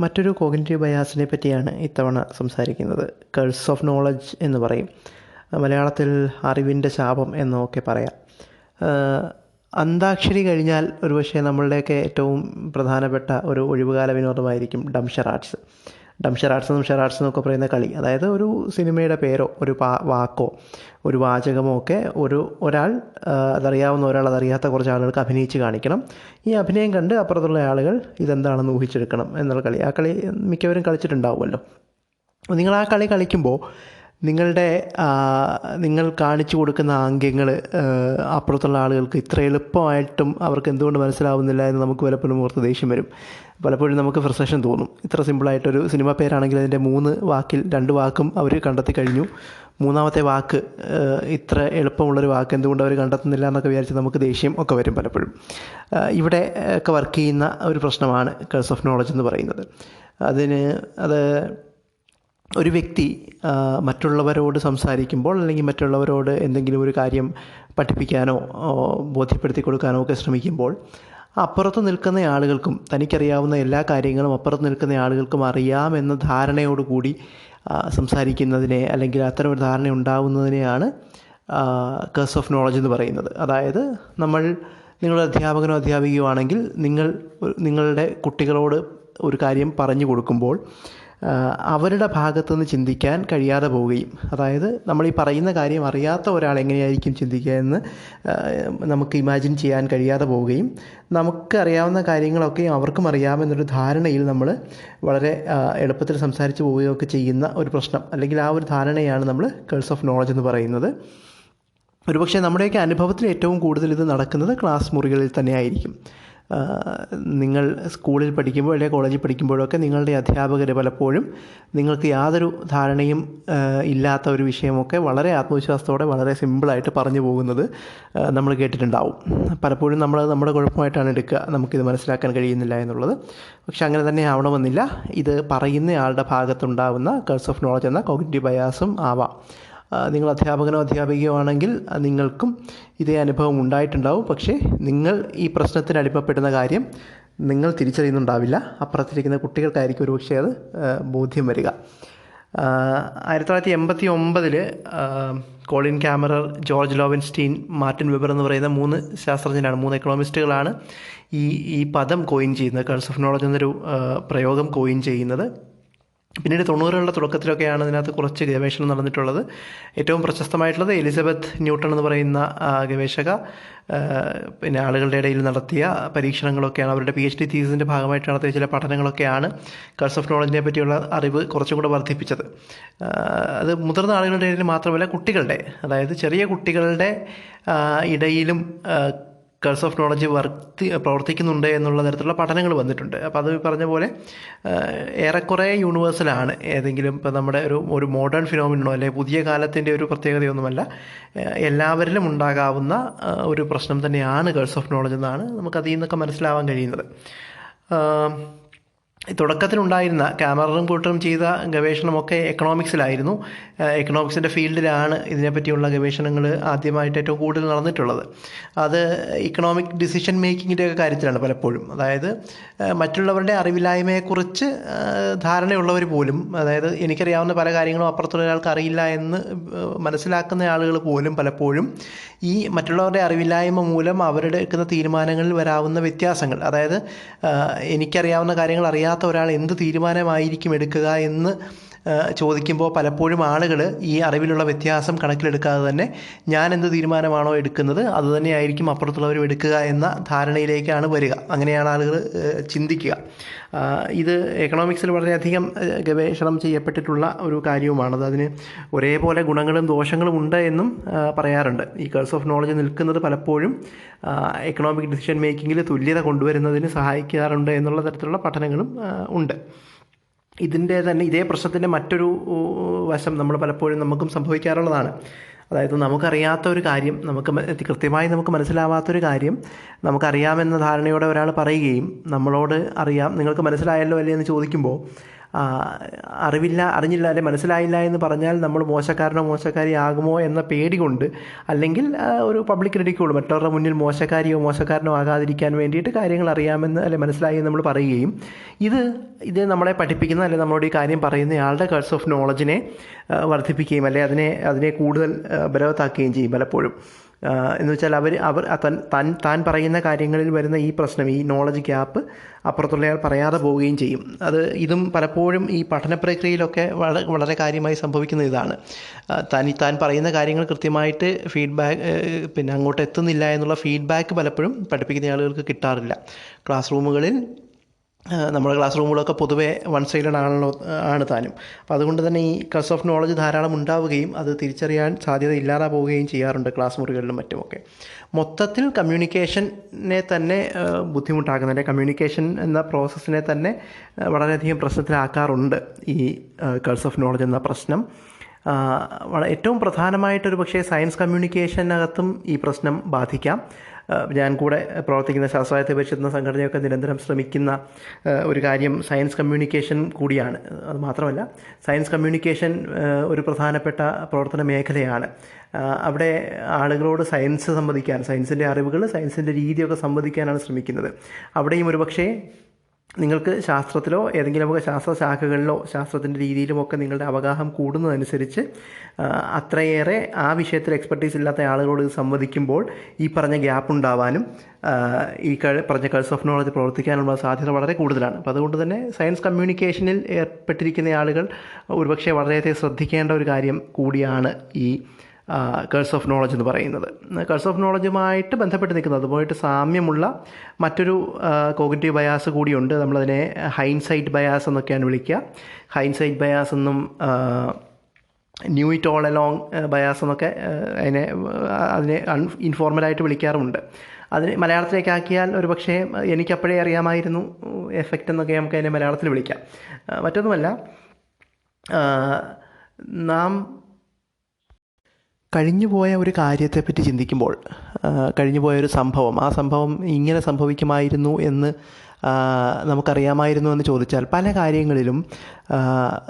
മറ്റൊരു കോഗ്നിറ്റീവ് ബയാസിനെ പറ്റിയാണ് ഇത്തവണ സംസാരിക്കുന്നത്. കേഴ്സ് ഓഫ് നോളജ് എന്ന് പറയും. മലയാളത്തിൽ അറിവിന്റെ ശാപം എന്നൊക്കെ പറയാം. അന്താക്ഷരി കഴിഞ്ഞാൽ ഒരുപക്ഷെ നമ്മളുടെയൊക്കെ ഏറ്റവും പ്രധാനപ്പെട്ട ഒരു ഒഴിവുകാല വിനോദമായിരിക്കും ഡംഷറാട്സ്. ഡംഷറാട്സ് എന്നും എന്നൊക്കെ പറയുന്ന കളി. അതായത് ഒരു സിനിമയുടെ പേരോ ഒരു വാക്കോ ഒരു വാചകമോ ഒക്കെ ഒരു ഒരാൾ അതറിയാവുന്ന ഒരാൾ അതറിയാത്ത കുറച്ച് ആളുകൾക്ക് അഭിനയിച്ച് കാണിക്കണം. ഈ അഭിനയം കണ്ട് അപ്പുറത്തുള്ള ആളുകൾ ഇതെന്താണെന്ന് ഊഹിച്ചെടുക്കണം എന്നുള്ള കളി. ആ കളി മിക്കവരും കളിച്ചിട്ടുണ്ടാവുമല്ലോ. നിങ്ങൾ ആ കളി കളിക്കുമ്പോൾ നിങ്ങളുടെ നിങ്ങൾ കാണിച്ചു കൊടുക്കുന്ന ആംഗ്യങ്ങൾ അപ്പുറത്തുള്ള ആളുകൾക്ക് ഇത്ര എളുപ്പമായിട്ടും അവർക്ക് എന്തുകൊണ്ട് മനസ്സിലാവുന്നില്ല എന്ന് നമുക്ക് പലപ്പോഴും ഓർത്ത് ദേഷ്യം വരും. പലപ്പോഴും നമുക്ക് ഫ്രസ്ട്രേഷൻ തോന്നും. ഇത്ര സിമ്പിളായിട്ടൊരു സിനിമ പേരാണെങ്കിൽ അതിന്റെ മൂന്ന് വാക്കിൽ രണ്ട് വാക്കും അവർ കണ്ടെത്തി കഴിഞ്ഞു. മൂന്നാമത്തെ വാക്ക് ഇത്ര എളുപ്പമുള്ളൊരു വാക്ക് എന്തുകൊണ്ട് അവർ കണ്ടെത്തുന്നില്ല എന്നൊക്കെ വിചാരിച്ച് നമുക്ക് ദേഷ്യം ഒക്കെ വരും പലപ്പോഴും. ഇവിടെ ഒക്കെ വർക്ക് ചെയ്യുന്ന ഒരു പ്രശ്നമാണ് കേഴ്സ് ഓഫ് നോളജ് എന്ന് പറയുന്നത്. അതിന് അത് ഒരു വ്യക്തി മറ്റുള്ളവരോട് സംസാരിക്കുമ്പോൾ അല്ലെങ്കിൽ മറ്റുള്ളവരോട് എന്തെങ്കിലും ഒരു കാര്യം പഠിപ്പിക്കാനോ ബോധ്യപ്പെടുത്തി കൊടുക്കാനോ ഒക്കെ ശ്രമിക്കുമ്പോൾ അപ്പുറത്ത് നിൽക്കുന്ന ആളുകൾക്കും തനിക്കറിയാവുന്ന എല്ലാ കാര്യങ്ങളും അപ്പുറത്ത് നിൽക്കുന്ന ആളുകൾക്കും അറിയാമെന്ന ധാരണയോടുകൂടി സംസാരിക്കുന്നതിനെ അല്ലെങ്കിൽ അത്തരം ഒരു ധാരണ ഉണ്ടാവുന്നതിനെയാണ് കേഴ്സ് ഓഫ് നോളജ് എന്ന് പറയുന്നത്. അതായത് നമ്മൾ നിങ്ങളുടെ അധ്യാപകനോ അധ്യാപികയോ ആണെങ്കിൽ നിങ്ങൾ നിങ്ങളുടെ കുട്ടികളോട് ഒരു കാര്യം പറഞ്ഞു കൊടുക്കുമ്പോൾ അവരുടെ ഭാഗത്തു നിന്ന് ചിന്തിക്കാൻ കഴിയാതെ പോവുകയും. അതായത് നമ്മൾ ഈ പറയുന്ന കാര്യം അറിയാത്ത ഒരാൾ എങ്ങനെയായിരിക്കും ചിന്തിക്കുക എന്ന് നമുക്ക് ഇമാജിൻ ചെയ്യാൻ കഴിയാതെ പോവുകയും നമുക്ക് അറിയാവുന്ന കാര്യങ്ങളൊക്കെ അവർക്കും അറിയാമെന്നൊരു ധാരണയിൽ നമ്മൾ വളരെ എളുപ്പത്തിൽ സംസാരിച്ച് പോവുകയൊക്കെ ചെയ്യുന്ന ഒരു പ്രശ്നം അല്ലെങ്കിൽ ആ ഒരു ധാരണയാണ് നമ്മൾ കേൾസ് ഓഫ് നോളജ് എന്ന് പറയുന്നത്. ഒരുപക്ഷെ നമ്മുടെയൊക്കെ അനുഭവത്തിൽ ഏറ്റവും കൂടുതൽ ഇത് നടക്കുന്നത് ക്ലാസ് മുറികളിൽ തന്നെ ആയിരിക്കും നിങ്ങൾ സ്കൂളിൽ പഠിക്കുമ്പോൾ അല്ലെങ്കിൽ കോളേജിൽ പഠിക്കുമ്പോഴൊക്കെ നിങ്ങളുടെ അധ്യാപകർ പലപ്പോഴും നിങ്ങൾക്ക് യാതൊരു ധാരണയും ഇല്ലാത്ത ഒരു വിഷയമൊക്കെ വളരെ ആത്മവിശ്വാസത്തോടെ വളരെ സിമ്പിളായിട്ട് പറഞ്ഞു പോകുന്നത് നമ്മൾ കേട്ടിട്ടുണ്ടാവും. പലപ്പോഴും നമ്മൾ നമ്മുടെ കുഴപ്പമായിട്ടാണ് എടുക്കുക. നമുക്കിത് മനസ്സിലാക്കാൻ കഴിയുന്നില്ല എന്നുള്ളത്. പക്ഷെ അങ്ങനെ തന്നെ ആവണമെന്നില്ല. ഇത് പറയുന്ന ആളുടെ ഭാഗത്തുണ്ടാവുന്ന കേഴ്സ് ഓഫ് നോളജ് എന്ന കോഗ്നിറ്റീവ് ബയാസും ആവാം. നിങ്ങൾ അധ്യാപകനോ അധ്യാപികയോ ആണെങ്കിൽ നിങ്ങൾക്കും ഇതേ അനുഭവം ഉണ്ടായിട്ടുണ്ടാവും. പക്ഷേ നിങ്ങൾ ഈ പ്രശ്നത്തിന് അടിമപ്പെടുന്ന കാര്യം നിങ്ങൾ തിരിച്ചറിയുന്നുണ്ടാവില്ല. അപ്പുറത്തിരിക്കുന്ന കുട്ടികൾക്കായിരിക്കും ഒരുപക്ഷെ അത് ബോധ്യം വരിക. ആയിരത്തി തൊള്ളായിരത്തി എൺപത്തി ഒമ്പതിൽ Colin Camerer George Loewenstein Martin Weber എന്ന് പറയുന്ന മൂന്ന് ശാസ്ത്രജ്ഞരാണ് മൂന്ന് എക്കണോമിസ്റ്റുകളാണ് ഈ ഈ പദം കോയിൻ ചെയ്യുന്നത്. കൾസ് ഓഫ് നോളജ് എന്നൊരു പ്രയോഗം കോയിൻ ചെയ്യുന്നത്. പിന്നീട് തൊണ്ണൂറുകളുടെ തുടക്കത്തിലൊക്കെയാണ് ഇതിനകത്ത് കുറച്ച് ഗവേഷണം നടന്നിട്ടുള്ളത്. ഏറ്റവും പ്രശസ്തമായിട്ടുള്ളത് എലിസബത്ത് ന്യൂട്ടൺ എന്ന് പറയുന്ന ഗവേഷക പിന്നെ ആളുകളുടെ ഇടയിൽ നടത്തിയ പരീക്ഷണങ്ങളൊക്കെയാണ്. അവരുടെ പി എച്ച് ഡി തീസിന്റെ ഭാഗമായിട്ട് നടത്തിയ ചില പഠനങ്ങളൊക്കെയാണ് കൾസ് ഓഫ് നോളജിനെ പറ്റിയുള്ള അറിവ് കുറച്ചും കൂടെ വർദ്ധിപ്പിച്ചത്. അത് മുതിർന്ന ആളുകളുടെ ഇടയിൽ മാത്രമല്ല കുട്ടികളുടെ അതായത് ചെറിയ കുട്ടികളുടെ ഇടയിലും കേഴ്സ് ഓഫ് നോളജ് വർത്തി പ്രവർത്തിക്കുന്നുണ്ട് എന്നുള്ള തരത്തിലുള്ള പഠനങ്ങൾ വന്നിട്ടുണ്ട്. അപ്പോൾ അത് പറഞ്ഞ പോലെ ഏറെക്കുറെ യൂണിവേഴ്സലാണ് ഏതെങ്കിലും ഇപ്പോൾ നമ്മുടെ ഒരു ഒരു മോഡേൺ ഫിനോമിനോ അല്ലെങ്കിൽ പുതിയ കാലത്തിന്റെ ഒരു പ്രത്യേകതയൊന്നുമല്ല. എല്ലാവരിലും ഉണ്ടാകാവുന്ന ഒരു പ്രശ്നം തന്നെയാണ് കേഴ്സ് ഓഫ് നോളജ് എന്നാണ് നമുക്കതിൽ നിന്നൊക്കെ മനസ്സിലാവാൻ കഴിയുന്നത്. തുടക്കത്തിലുണ്ടായിരുന്ന ക്യാമറയും കൂട്ടറും ചെയ്ത ഗവേഷണമൊക്കെ എക്കണോമിക്സിലായിരുന്നു എക്കണോമിക്സിന്റെ ഫീൽഡിലാണ് ഇതിനെപ്പറ്റിയുള്ള ഗവേഷണങ്ങൾ ആദ്യമായിട്ട് ഏറ്റവും കൂടുതൽ നടന്നിട്ടുള്ളത്. അത് ഇക്കണോമിക് ഡിസിഷൻ മേക്കിങ്ങിന്റെ ഒക്കെ കാര്യത്തിലാണ് പലപ്പോഴും. അതായത് മറ്റുള്ളവരുടെ അറിവില്ലായ്മയെക്കുറിച്ച് ധാരണയുള്ളവർ പോലും അതായത് എനിക്കറിയാവുന്ന പല കാര്യങ്ങളും അപ്പുറത്തുള്ള ഒരാൾക്ക് അറിയില്ല എന്ന് മനസ്സിലാക്കുന്ന ആളുകൾ പോലും പലപ്പോഴും ഈ മറ്റുള്ളവരുടെ അറിവില്ലായ്മ മൂലം അവരുടെ എടുക്കുന്ന തീരുമാനങ്ങളിൽ വരാവുന്ന വ്യത്യാസങ്ങൾ. അതായത് എനിക്കറിയാവുന്ന കാര്യങ്ങൾ അറിയാത്ത ഒരാൾ എന്ത് തീരുമാനമായിരിക്കും എടുക്കുക എന്ന് ചോദിക്കുമ്പോൾ പലപ്പോഴും ആളുകൾ ഈ അറിവിലുള്ള വ്യത്യാസം കണക്കിലെടുക്കാതെ തന്നെ ഞാൻ എന്ത് തീരുമാനമാണോ എടുക്കുന്നത് അത് തന്നെയായിരിക്കും അപ്പുറത്തുള്ളവരും എടുക്കുക എന്ന ധാരണയിലേക്കാണ് വരിക. അങ്ങനെയാണ് ആളുകൾ ചിന്തിക്കുക. ഇത് എക്കണോമിക്സിൽ വളരെയധികം ഗവേഷണം ചെയ്യപ്പെട്ടിട്ടുള്ള ഒരു കാര്യവുമാണ്. അത് അതിന് ഒരേപോലെ ഗുണങ്ങളും ദോഷങ്ങളും ഉണ്ട് എന്നും പറയാറുണ്ട്. ഈ കേഴ്സ് ഓഫ് നോളജ് നിൽക്കുന്നത് പലപ്പോഴും എക്കണോമിക് ഡിസിഷൻ മേക്കിങ്ങിൽ തുല്യത കൊണ്ടുവരുന്നതിന് സഹായിക്കാറുണ്ട് എന്നുള്ള തരത്തിലുള്ള പഠനങ്ങളും ഉണ്ട്. ഇതിന്റെ തന്നെ ഇതേ പ്രശ്നത്തിന്റെ മറ്റൊരു വശം നമ്മൾ പലപ്പോഴും നമുക്കും സംഭവിക്കാറുള്ളതാണ്. അതായത് നമുക്കറിയാത്ത ഒരു കാര്യം നമുക്ക് കൃത്യമായി നമുക്ക് മനസ്സിലാവാത്തൊരു കാര്യം നമുക്കറിയാമെന്ന ധാരണയോടെ ഒരാൾ പറയുകയും നമ്മളോട് അറിയാം നിങ്ങൾക്ക് മനസ്സിലായല്ലോ അല്ലേ എന്ന് ചോദിക്കുമ്പോൾ അറിവില്ല അറിഞ്ഞില്ല അല്ലെ മനസ്സിലായില്ല എന്ന് പറഞ്ഞാൽ നമ്മൾ മോശക്കാരനോ മോശക്കാരിയാകുമോ എന്ന പേടി കൊണ്ട് അല്ലെങ്കിൽ ഒരു പബ്ലിക് ക്രെഡിക്കുള്ളൂ മറ്റുള്ളവരുടെ മുന്നിൽ മോശക്കാരിയോ മോശക്കാരനോ ആകാതിരിക്കാൻ വേണ്ടിയിട്ട് കാര്യങ്ങൾ അറിയാമെന്ന് അല്ലെ മനസ്സിലായി നമ്മൾ പറയുകയും ഇത് ഇത് നമ്മളെ പഠിപ്പിക്കുന്ന അല്ലെ നമ്മളോട് ഈ കാര്യം പറയുന്ന ആളുടെ കൾസ് ഓഫ് നോളജിനെ വർദ്ധിപ്പിക്കുകയും അല്ലെ അതിനെ അതിനെ കൂടുതൽ ബലവത്താക്കുകയും ചെയ്യും പലപ്പോഴും. എന്ന് വെച്ചാൽ അവർ അവർ തൻ താൻ പറയുന്ന കാര്യങ്ങളിൽ വരുന്ന ഈ പ്രശ്നം ഈ നോളജ് ഗ്യാപ്പ് അപ്പുറത്തുള്ളയാൾ പറയാതെ പോവുകയും ചെയ്യും. അത് ഇതും പലപ്പോഴും ഈ പഠന പ്രക്രിയയിലൊക്കെ വളരെ വളരെ കാര്യമായി സംഭവിക്കുന്ന ഇതാണ്. താൻ താൻ പറയുന്ന കാര്യങ്ങൾ കൃത്യമായിട്ട് ഫീഡ്ബാക്ക് പിന്നെ അങ്ങോട്ട് എത്തുന്നില്ല എന്നുള്ള ഫീഡ്ബാക്ക് പലപ്പോഴും പഠിപ്പിക്കുന്ന ആളുകൾക്ക് കിട്ടാറില്ല. ക്ലാസ് റൂമുകളിൽ നമ്മുടെ ക്ലാസ് റൂമുകളൊക്കെ പൊതുവെ വൺ സൈഡഡ് ആണല്ലോ ആണ് താനും. അപ്പോൾ അതുകൊണ്ട് തന്നെ ഈ കസ് ഓഫ് നോളജ് ധാരാളം ഉണ്ടാവുകയും അത് തിരിച്ചറിയാൻ സാധ്യത ഇല്ലാതെ പോവുകയും ചെയ്യാറുണ്ട് ക്ലാസ് മുറികളിലും മറ്റുമൊക്കെ. മൊത്തത്തിൽ കമ്മ്യൂണിക്കേഷനെ തന്നെ ബുദ്ധിമുട്ടാക്കുന്ന ബുദ്ധിമുട്ടാക്കുന്നുണ്ട് കമ്മ്യൂണിക്കേഷൻ എന്ന പ്രോസസ്സിനെ തന്നെ വളരെയധികം പ്രശ്നത്തിലാക്കാറുണ്ട് ഈ കേൾസ് ഓഫ് നോളജ് എന്ന പ്രശ്നം. ഏറ്റവും പ്രധാനമായിട്ടൊരു പക്ഷേ സയൻസ് കമ്മ്യൂണിക്കേഷനകത്തും ഈ പ്രശ്നം ബാധിക്കാം. ഞാൻ കൂടെ പ്രവർത്തിക്കുന്ന ശാസ്ത്രായത്തെ പരിശോധന സംഘടനയൊക്കെ നിരന്തരം ശ്രമിക്കുന്ന ഒരു കാര്യം സയൻസ് കമ്മ്യൂണിക്കേഷൻ കൂടിയാണ്. അത് മാത്രമല്ല സയൻസ് കമ്മ്യൂണിക്കേഷൻ ഒരു പ്രധാനപ്പെട്ട പ്രവർത്തന മേഖലയാണ്. അവിടെ ആളുകളോട് സയൻസ് സംവദിക്കാൻ സയൻസിന്റെ അറിവുകൾ സയൻസിന്റെ രീതിയൊക്കെ സംവദിക്കാനാണ് ശ്രമിക്കുന്നത്. അവിടെയും ഒരുപക്ഷേ നിങ്ങൾക്ക് ശാസ്ത്രത്തിലോ ഏതെങ്കിലുമൊക്കെ ശാസ്ത്ര ശാഖകളിലോ ശാസ്ത്രത്തിന്റെ രീതിയിലുമൊക്കെ നിങ്ങളുടെ അവഗാഹം കൂടുന്നതനുസരിച്ച് അത്രയേറെ ആ വിഷയത്തിൽ എക്സ്പെർട്ടീസ് ഇല്ലാത്ത ആളുകളോട് സംവദിക്കുമ്പോൾ ഈ പറഞ്ഞ ഗ്യാപ്പ് ഉണ്ടാവാനും ഈ പറഞ്ഞ കൾസ് ഓഫ് നോളജ് പ്രവർത്തിക്കാനുള്ള സാധ്യത വളരെ കൂടുതലാണ്. അപ്പോൾ അതുകൊണ്ട് തന്നെ സയൻസ് കമ്മ്യൂണിക്കേഷനിൽ ഏർപ്പെട്ടിരിക്കുന്ന ആളുകൾ ഒരുപക്ഷെ വളരെയധികം ശ്രദ്ധിക്കേണ്ട ഒരു കാര്യം കൂടിയാണ് ഈ കേഴ്സ് ഓഫ് നോളജ് എന്ന് പറയുന്നത്. കേഴ്സ് ഓഫ് നോളജുമായിട്ട് ബന്ധപ്പെട്ട് നിൽക്കുന്നത് അതുമായിട്ട് സാമ്യമുള്ള മറ്റൊരു കോഗ്നിറ്റീവ് ബയാസ് കൂടിയുണ്ട്. നമ്മളതിനെ ഹൈൻസൈറ്റ് ബയാസ് എന്നൊക്കെയാണ് വിളിക്കുക. ഹൈൻസൈറ്റ് ബയാസ് എന്നും knew it all along bias എന്നൊക്കെ അതിനെ അതിനെ അൺ ഇൻഫോർമലായിട്ട് വിളിക്കാറുമുണ്ട്. അതിന് മലയാളത്തിലേക്ക് ആക്കിയാൽ ഒരു പക്ഷേ എനിക്കപ്പോഴേ അറിയാമായിരുന്നു എഫക്റ്റ് എന്നൊക്കെ നമുക്ക് അതിനെ മലയാളത്തിൽ വിളിക്കാം. മറ്റൊന്നുമല്ല നാം കഴിഞ്ഞുപോയ ഒരു കാര്യത്തെപ്പറ്റി ചിന്തിക്കുമ്പോൾ കഴിഞ്ഞുപോയ ഒരു സംഭവം ആ സംഭവം ഇങ്ങനെ സംഭവിക്കുമായിരുന്നു എന്ന് നമുക്കറിയാമായിരുന്നു എന്ന് ചോദിച്ചാൽ പല കാര്യങ്ങളിലും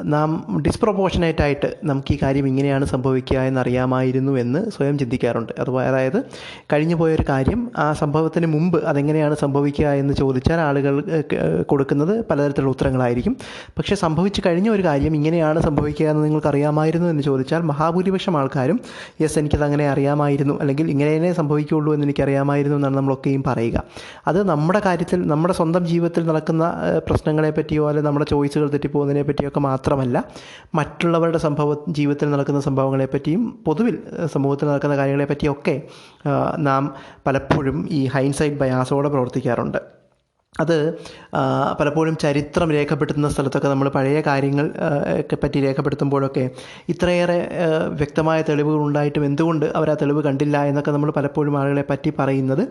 നാം ഡിസ്പ്രൊപ്പോർഷനേറ്റ് ആയിട്ട് നമുക്ക് ഈ കാര്യം ഇങ്ങനെയാണ് സംഭവിക്കുക എന്നറിയാമായിരുന്നു എന്ന് സ്വയം ചിന്തിക്കാറുണ്ട്. അത് അതായത് കഴിഞ്ഞു പോയൊരു കാര്യം ആ സംഭവത്തിന് മുമ്പ് അതെങ്ങനെയാണ് സംഭവിക്കുക എന്ന് ചോദിച്ചാൽ ആളുകൾ കൊടുക്കുന്നത് പലതരത്തിലുള്ള ഉത്തരങ്ങളായിരിക്കും. പക്ഷേ സംഭവിച്ചു കഴിഞ്ഞ ഒരു കാര്യം ഇങ്ങനെയാണ് സംഭവിക്കുക എന്ന് നിങ്ങൾക്കറിയാമായിരുന്നു എന്ന് ചോദിച്ചാൽ മഹാഭൂരിപക്ഷം ആൾക്കാരും യെസ് എനിക്കത് അങ്ങനെ അറിയാമായിരുന്നു അല്ലെങ്കിൽ ഇങ്ങനെ സംഭവിക്കുകയുള്ളൂ എന്ന് എനിക്കറിയാമായിരുന്നു എന്നാണ് നമ്മളൊക്കെയും പറയുക. അത് നമ്മുടെ കാര്യത്തിൽ നമ്മുടെ സ്വന്തം ജീവിതത്തിൽ നടക്കുന്ന പ്രശ്നങ്ങളെ പറ്റിയോ അല്ലെങ്കിൽ നമ്മുടെ ചോയ്സുകൾ തെറ്റിപ്പോകുന്നതിനെ പറ്റിയൊക്കെ മാത്രമല്ല മറ്റുള്ളവരുടെ സംഭവ ജീവിതത്തിൽ നടക്കുന്ന സംഭവങ്ങളെ പറ്റിയും പൊതുവിൽ സമൂഹത്തിൽ നടക്കുന്ന കാര്യങ്ങളെ പറ്റിയൊക്കെ നാം പലപ്പോഴും ഈ ഹൈൻസൈഡ് ബയാസോടെ പ്രവർത്തിക്കാറുണ്ട്. അത് പലപ്പോഴും ചരിത്രം രേഖപ്പെടുത്തുന്ന സ്ഥലത്തൊക്കെ നമ്മൾ പഴയ കാര്യങ്ങൾ ഒക്കെ പറ്റി രേഖപ്പെടുത്തുമ്പോഴൊക്കെ ഇത്രയേറെ വ്യക്തമായ തെളിവുകൾ ഉണ്ടായിട്ടും എന്തുകൊണ്ട് അവർ ആ തെളിവ് കണ്ടില്ല എന്നൊക്കെ നമ്മൾ പലപ്പോഴും ആളുകളെ പറ്റി പറയുന്നത്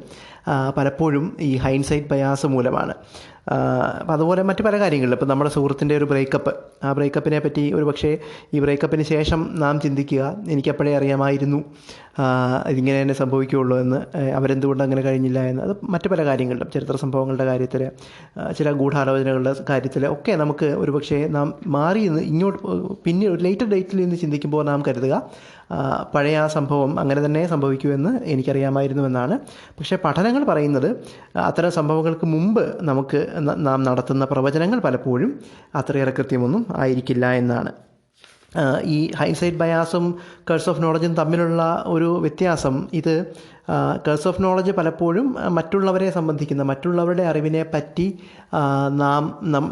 പലപ്പോഴും ഈ ഹൈൻസൈറ്റ് ബയാസ് മൂലമാണ്. അപ്പം അതുപോലെ മറ്റു പല കാര്യങ്ങളിലും. ഇപ്പം നമ്മുടെ സുഹൃത്തിന്റെ ഒരു ബ്രേക്കപ്പ് ആ ബ്രേക്കപ്പിനെ പറ്റി ഒരു പക്ഷേ ഈ ബ്രേക്കപ്പിന് ശേഷം നാം ചിന്തിക്കുക എനിക്കപ്പോഴേ അറിയാമായിരുന്നു ഇതിങ്ങനെ തന്നെ സംഭവിക്കുകയുള്ളൂ എന്ന് അവരെന്തുകൊണ്ട് അങ്ങനെ കഴിഞ്ഞില്ല എന്ന്. അത് മറ്റു പല കാര്യങ്ങളിലും. ചരിത്ര സംഭവങ്ങളുടെ കാര്യത്തിൽ ചില ഗൂഢാലോചനകളുടെ കാര്യത്തിൽ ഒക്കെ നമുക്ക് ഒരു പക്ഷേ നാം മാറി നിന്ന് ഇങ്ങോട്ട് പിന്നെ ഒരു ലേറ്റർ ഡേറ്റിൽ നിന്ന് ചിന്തിക്കുമ്പോൾ നാം കരുതുക പഴയ ആ സംഭവം അങ്ങനെ തന്നെ സംഭവിക്കുമെന്ന് എനിക്കറിയാമായിരുന്നുവെന്നാണ്. പക്ഷേ പഠനങ്ങൾ പറയുന്നത് അത്തരം സംഭവങ്ങൾക്ക് മുമ്പ് നമുക്ക് നാം നടത്തുന്ന പ്രവചനങ്ങൾ പലപ്പോഴും അത്രയേറെ കൃത്യമൊന്നും ആയിരിക്കില്ല എന്നാണ്. ഈ ഹൈസൈറ്റ് ബയാസും കേഴ്സ് ഓഫ് നോളജും തമ്മിലുള്ള ഒരു വ്യത്യാസം ഇത് കേഴ്സ് ഓഫ് നോളജ് പലപ്പോഴും മറ്റുള്ളവരെ സംബന്ധിക്കുന്ന മറ്റുള്ളവരുടെ അറിവിനെ പറ്റി നാം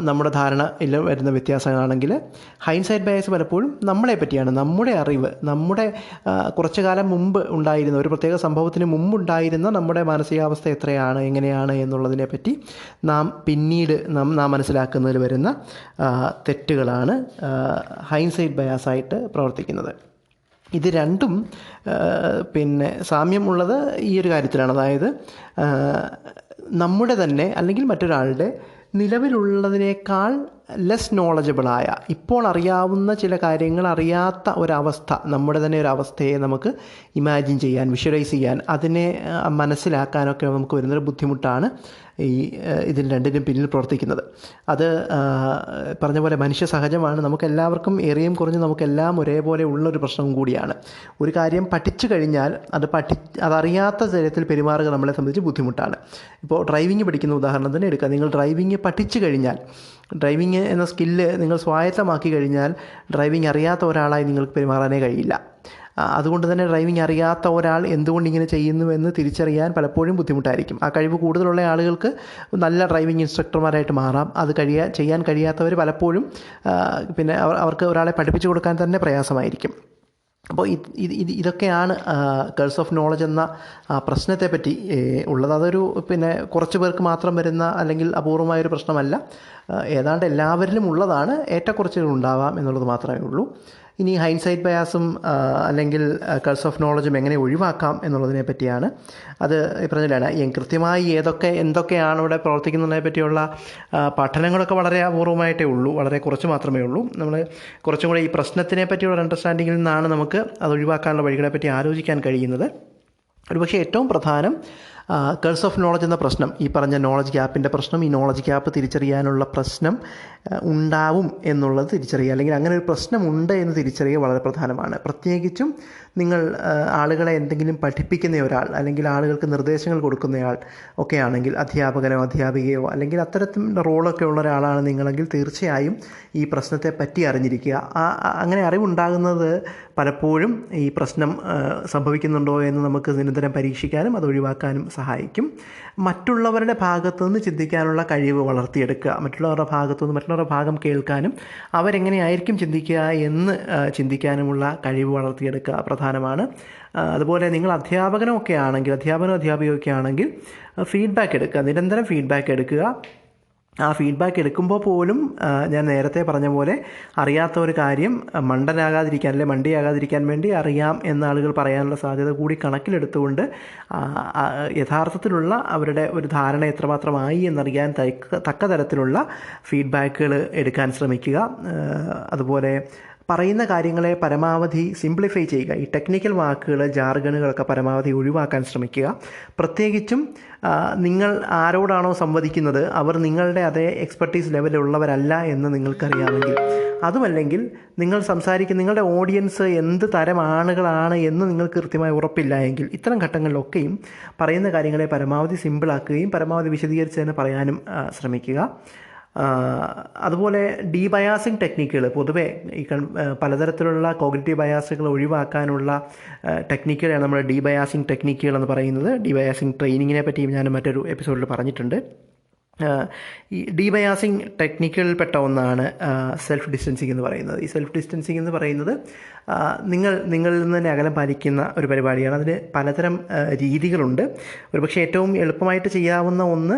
നമ്മുടെ ധാരണയിൽ വരുന്ന വ്യത്യാസങ്ങളാണെങ്കിൽ ഹൈൻസൈഡ് ബയസ് പലപ്പോഴും നമ്മളെ പറ്റിയാണ് നമ്മുടെ അറിവ് നമ്മുടെ കുറച്ചു കാലം മുമ്പ് ഉണ്ടായിരുന്ന ഒരു പ്രത്യേക സംഭവത്തിന് മുമ്പുണ്ടായിരുന്ന നമ്മുടെ മാനസികാവസ്ഥ എത്രയാണ് എങ്ങനെയാണ് എന്നുള്ളതിനെ പറ്റി നാം പിന്നീട് നാം നാം മനസ്സിലാക്കുന്നതിൽ വരുന്ന തെറ്റുകളാണ് ഹൈൻസൈഡ് ബയാസായിട്ട് പ്രവർത്തിക്കുന്നത്. ഇത് രണ്ടും പിന്നെ സാമ്യമുള്ളത് ഈ ഒരു കാര്യത്തിലാണ്. അതായത് നമ്മുടെ തന്നെ അല്ലെങ്കിൽ മറ്റൊരാളുടെ നിലവിലുള്ളതിനേക്കാൾ ലെസ് നോളജബിളായ ഇപ്പോൾ അറിയാവുന്ന ചില കാര്യങ്ങൾ അറിയാത്ത ഒരവസ്ഥ നമ്മുടെ തന്നെ ഒരു അവസ്ഥയെ നമുക്ക് ഇമാജിൻ ചെയ്യാൻ വിഷ്വലൈസ് ചെയ്യാൻ അതിനെ മനസ്സിലാക്കാനൊക്കെ നമുക്ക് വരുന്നൊരു ബുദ്ധിമുട്ടാണ് ഈ ഇതിൽ രണ്ടിനും പിന്നിൽ പ്രവർത്തിക്കുന്നത്. അത് പറഞ്ഞ പോലെ മനുഷ്യ സഹജമാണ്. നമുക്കെല്ലാവർക്കും ഏറിയും കുറഞ്ഞ് നമുക്കെല്ലാം ഒരേപോലെ ഉള്ളൊരു പ്രശ്നം കൂടിയാണ്. ഒരു കാര്യം പഠിച്ചു കഴിഞ്ഞാൽ അത് പഠി അതറിയാത്ത തരത്തിൽ പെരുമാറുക നമ്മളെ സംബന്ധിച്ച് ബുദ്ധിമുട്ടാണ്. ഇപ്പോൾ ഡ്രൈവിംഗ് പഠിക്കുന്ന ഉദാഹരണം തന്നെ എടുക്കുക നിങ്ങൾ ഡ്രൈവിംഗ് പഠിച്ചു കഴിഞ്ഞാൽ ഡ്രൈവിംഗ് എന്ന സ്കില്ല് നിങ്ങൾ സ്വായത്തമാക്കി കഴിഞ്ഞാൽ ഡ്രൈവിംഗ് അറിയാത്ത ഒരാളായി നിങ്ങൾക്ക് പെരുമാറാനേ കഴിയില്ല. അതുകൊണ്ട് തന്നെ ഡ്രൈവിംഗ് അറിയാത്ത ഒരാൾ എന്തുകൊണ്ട് ഇങ്ങനെ ചെയ്യുന്നു എന്ന് തിരിച്ചറിയാൻ പലപ്പോഴും ബുദ്ധിമുട്ടായിരിക്കും. ആ കഴിവ് കൂടുതലുള്ള ആളുകൾക്ക് നല്ല ഡ്രൈവിംഗ് ഇൻസ്ട്രക്ടർമാരായിട്ട് മാറാം. അത് കഴിയാ ചെയ്യാൻ കഴിയാത്തവർ പലപ്പോഴും പിന്നെ അവർ- അവർക്ക് ഒരാളെ പഠിപ്പിച്ചു കൊടുക്കാൻ തന്നെ പ്രയാസമായിരിക്കും. അപ്പോൾ ഇത് ഇത് ഇത് ഇതൊക്കെയാണ് കേഴ്സ് ഓഫ് നോളജ് എന്ന പ്രശ്നത്തെ പ്രശ്നത്തെപ്പറ്റി ഉള്ളത്. അതൊരു പിന്നെ കുറച്ച് പേർക്ക് മാത്രം വരുന്ന അല്ലെങ്കിൽ അപൂർവമായൊരു പ്രശ്നമല്ല. ഏതാണ്ട് എല്ലാവരിലും ഉള്ളതാണ്. ഏറ്റക്കുറച്ചുകൾ ഉണ്ടാവാം എന്നുള്ളത് മാത്രമേ ഉള്ളൂ. ഇനി ഹൈൻസൈറ്റ് ബയാസും അല്ലെങ്കിൽ കൾസ് ഓഫ് നോളജും എങ്ങനെ ഒഴിവാക്കാം എന്നുള്ളതിനെ പറ്റിയാണ് അത് പറഞ്ഞില്ലാണ്. കൃത്യമായി ഏതൊക്കെ എന്തൊക്കെയാണ് ഇവിടെ പ്രവർത്തിക്കുന്നതിനെ പറ്റിയുള്ള പഠനങ്ങളൊക്കെ വളരെ അപൂർവമായിട്ടേ ഉള്ളൂ. വളരെ കുറച്ച് മാത്രമേ ഉള്ളൂ. നമ്മൾ കുറച്ചും കൂടെ ഈ പ്രശ്നത്തിനെ പറ്റിയുള്ള അണ്ടർസ്റ്റാൻഡിങ്ങിൽ നിന്നാണ് നമുക്ക് അത് ഒഴിവാക്കാനുള്ള വഴികളെ പറ്റി ആലോചിക്കാൻ കഴിയുന്നത്. ഒരുപക്ഷെ ഏറ്റവും പ്രധാനം കേഴ്സ് ഓഫ് നോളജ് എന്ന പ്രശ്നം ഈ പറഞ്ഞ നോളജ് ഗ്യാപ്പിന്റെ പ്രശ്നം ഈ നോളജ് ഗ്യാപ്പ് തിരിച്ചറിയാനുള്ള പ്രശ്നം ഉണ്ടാവും എന്നുള്ളത് തിരിച്ചറിയുക. അല്ലെങ്കിൽ അങ്ങനെ ഒരു പ്രശ്നമുണ്ട് എന്ന് തിരിച്ചറിയുക വളരെ പ്രധാനമാണ്. പ്രത്യേകിച്ചും നിങ്ങൾ ആളുകളെ എന്തെങ്കിലും പഠിപ്പിക്കുന്ന ഒരാൾ അല്ലെങ്കിൽ ആളുകൾക്ക് നിർദ്ദേശങ്ങൾ കൊടുക്കുന്നയാൾ ഒക്കെ ആണെങ്കിൽ അധ്യാപകനോ അധ്യാപികയോ അല്ലെങ്കിൽ അത്തരത്തിലുള്ള റോളൊക്കെ ഉള്ള ഒരാളാണ് നിങ്ങളെങ്കിൽ തീർച്ചയായും ഈ പ്രശ്നത്തെ പറ്റി അറിഞ്ഞിരിക്കുക. അങ്ങനെ അറിവുണ്ടാകുന്നത് പലപ്പോഴും ഈ പ്രശ്നം സംഭവിക്കുന്നുണ്ടോ എന്ന് നമുക്ക് നിരന്തരം പരീക്ഷിക്കാനും അത് ഒഴിവാക്കാനും സഹായിക്കും. മറ്റുള്ളവരുടെ ഭാഗത്തു നിന്ന് ചിന്തിക്കാനുള്ള കഴിവ് വളർത്തിയെടുക്കുക. മറ്റുള്ളവരുടെ ഭാഗത്തു നിന്ന് മറ്റുള്ളവരുടെ ഭാഗം കേൾക്കാനും അവരെങ്ങനെയായിരിക്കും ചിന്തിക്കുക എന്ന് ചിന്തിക്കാനുമുള്ള കഴിവ് വളർത്തിയെടുക്കുക പ്രധാനമാണ്. അതുപോലെ നിങ്ങൾ അധ്യാപകനൊക്കെ ആണെങ്കിൽ അധ്യാപനോ അധ്യാപികയൊക്കെ ആണെങ്കിൽ ഫീഡ്ബാക്ക് എടുക്കുക. നിരന്തരം ഫീഡ്ബാക്ക് എടുക്കുക. ആ ഫീഡ്ബാക്ക് എടുക്കുമ്പോൾ പോലും ഞാൻ നേരത്തെ പറഞ്ഞ പോലെ അറിയാത്ത ഒരു കാര്യം മണ്ടനാകാതിരിക്കാൻ അല്ലെ മണ്ടിയാകാതിരിക്കാൻ വേണ്ടി അറിയാം എന്ന ആളുകൾ പറയാനുള്ള സാധ്യത കൂടി കണക്കിലെടുത്തുകൊണ്ട് യഥാർത്ഥത്തിലുള്ള അവരുടെ ഒരു ധാരണ എത്രമാത്രമായി എന്നറിയാൻ തക്ക തരത്തിലുള്ള ഫീഡ്ബാക്കുകൾ എടുക്കാൻ ശ്രമിക്കുക. അതുപോലെ പറയുന്ന കാര്യങ്ങളെ പരമാവധി സിംപ്ലിഫൈ ചെയ്യുക. ഈ ടെക്നിക്കൽ വാക്കുകൾ ജാർഗണുകളൊക്കെ പരമാവധി ഒഴിവാക്കാൻ ശ്രമിക്കുക. പ്രത്യേകിച്ചും നിങ്ങൾ ആരോടാണോ സംവദിക്കുന്നത് അവർ നിങ്ങളുടെ അതേ എക്സ്പെർട്ടീസ് ലെവലിലുള്ളവരല്ല എന്ന് നിങ്ങൾക്കറിയാമെങ്കിൽ. അതുമല്ലെങ്കിൽ നിങ്ങൾ സംസാരിക്കുന്ന നിങ്ങളുടെ ഓഡിയൻസ് എന്ത് തരം ആളുകളാണ് എന്ന് നിങ്ങൾക്ക് കൃത്യമായി ഉറപ്പില്ല എങ്കിൽ ഇത്തരം ഘട്ടങ്ങളിലൊക്കെയും പറയുന്ന കാര്യങ്ങളെ പരമാവധി സിമ്പിളാക്കുകയും പരമാവധി വിശദീകരിച്ച് തന്നെ പറയാനും ശ്രമിക്കുക. അതുപോലെ ഡീബയാസിങ് ടെക്നിക്കുകൾ പൊതുവെ ഈ പലതരത്തിലുള്ള കോഗ്നിറ്റീവ് ബയാസുകൾ ഒഴിവാക്കാനുള്ള ടെക്നിക്കുകളാണ് നമ്മൾ ഡീബയാസിങ് ടെക്നിക്കുകൾ എന്ന് പറയുന്നത്. ഡീബയാസിങ് ട്രെയിനിങ്ങിനെ പറ്റിയും ഞാൻ മറ്റൊരു എപ്പിസോഡിൽ പറഞ്ഞിട്ടുണ്ട്. ഈ ഡീബയാസിങ് ടെക്നിക്കുകളിൽപ്പെട്ട ഒന്നാണ് സെൽഫ് ഡിസ്റ്റൻസിങ് എന്ന് പറയുന്നത്. ഈ സെൽഫ് ഡിസ്റ്റൻസിങ് എന്ന് പറയുന്നത് നിങ്ങൾ നിങ്ങളിൽ നിന്ന് തന്നെ അകലം പാലിക്കുന്ന ഒരു പരിപാടിയാണ്. അതിന് പലതരം രീതികളുണ്ട്. ഒരുപക്ഷെ ഏറ്റവും എളുപ്പമായിട്ട് ചെയ്യാവുന്ന ഒന്ന്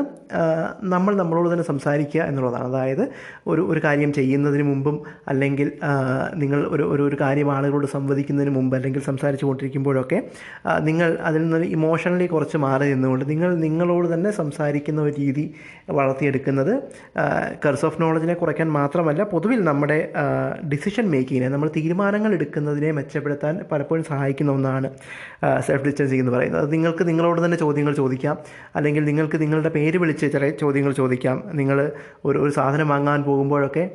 നമ്മൾ നമ്മളോട് തന്നെ സംസാരിക്കുക എന്നുള്ളതാണ്. അതായത് ഒരു ഒരു കാര്യം ചെയ്യുന്നതിന് മുമ്പും അല്ലെങ്കിൽ നിങ്ങൾ ഒരു ഒരു ഒരു കാര്യം ആളുകളോട് സംവദിക്കുന്നതിന് മുമ്പ് അല്ലെങ്കിൽ സംസാരിച്ചു കൊണ്ടിരിക്കുമ്പോഴൊക്കെ നിങ്ങൾ അതിൽ നിന്ന് ഇമോഷണലി കുറച്ച് മാറി നിന്നുകൊണ്ട് നിങ്ങൾ നിങ്ങളോട് തന്നെ സംസാരിക്കുന്ന ഒരു രീതി വളർത്തിയെടുക്കുന്നത്. കർസ് ഓഫ് നോളജിനെ കുറയ്ക്കാൻ മാത്രമല്ല പൊതുവിൽ നമ്മുടെ ഡിസിഷൻ മേക്കിങ്ങിനെ നമ്മൾ തീരുമാനങ്ങൾ എടുക്കുന്നതിനെ മെച്ചപ്പെടുത്താൻ പലപ്പോഴും സഹായിക്കുന്ന ഒന്നാണ് സെൽഫ് ഡിസ്റ്റൻസിങ് എന്ന് പറയുന്നത്. നിങ്ങൾക്ക് നിങ്ങളോട് തന്നെ ചോദ്യങ്ങൾ ചോദിക്കാം. അല്ലെങ്കിൽ നിങ്ങൾക്ക് നിങ്ങളുടെ പേര് വിളിച്ച് ചില ചോദ്യങ്ങൾ ചോദിക്കാം. നിങ്ങൾ ഒരു ഒരു സാധനം വാങ്ങാൻ പോകുമ്പോഴൊക്കെ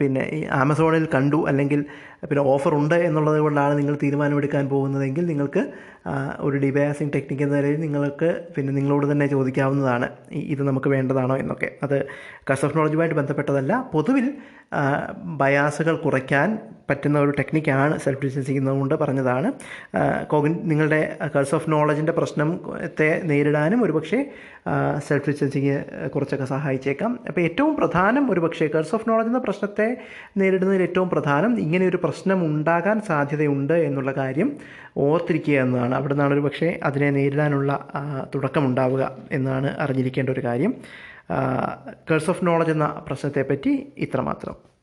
പിന്നെ ആമസോണിൽ കണ്ടു അല്ലെങ്കിൽ പിന്നെ ഓഫർ ഉണ്ട് എന്നുള്ളത് കൊണ്ടാണ് നിങ്ങൾ തീരുമാനമെടുക്കാൻ പോകുന്നതെങ്കിൽ നിങ്ങൾക്ക് ഒരു ഡിബയാസിങ് ടെക്നിക്ക് എന്ന നിലയിൽ നിങ്ങൾക്ക് പിന്നെ നിങ്ങളോട് തന്നെ ചോദിക്കാവുന്നതാണ്. ഇത് നമുക്ക് വേണ്ടതാണോ എന്നൊക്കെ. അത് കസ് ഓഫ് നോളജുമായിട്ട് ബന്ധപ്പെട്ടതല്ല പൊതുവിൽ ബയാസുകൾ കുറയ്ക്കാൻ പറ്റുന്ന ഒരു ടെക്നിക്കാണ് സെൽഫ് ഡിസ്റ്റൻസിങ് എന്നുകൊണ്ട് പറഞ്ഞതാണ്. കോഗിൻ നിങ്ങളുടെ കഴ്സ് ഓഫ് നോളജിന്റെ പ്രശ്നത്തെ നേരിടാനും ഒരുപക്ഷെ സെൽഫ് ഡിസ്റ്റൻസിങ് കുറച്ചൊക്കെ സഹായിച്ചേക്കാം. അപ്പോൾ ഏറ്റവും പ്രധാനം ഒരുപക്ഷെ കഴ്സ് ഓഫ് നോളജ് എന്ന പ്രശ്നത്തെ നേരിടുന്നതിൽ ഏറ്റവും പ്രധാനം ഇങ്ങനെ ഒരു പ്രശ്നം ഉണ്ടാകാൻ സാധ്യതയുണ്ട് എന്നുള്ള കാര്യം ഓർത്തിരിക്കുക എന്നതാണ്. അവിടെ നിന്നാണ് ഒരു പക്ഷേ അതിനെ നേരിടാനുള്ള തുടക്കമുണ്ടാവുക എന്നാണ് അറിഞ്ഞിരിക്കേണ്ട ഒരു കാര്യം. കേഴ്സ് ഓഫ് നോളജ് എന്ന പ്രശ്നത്തെപ്പറ്റി ഇത്രമാത്രം.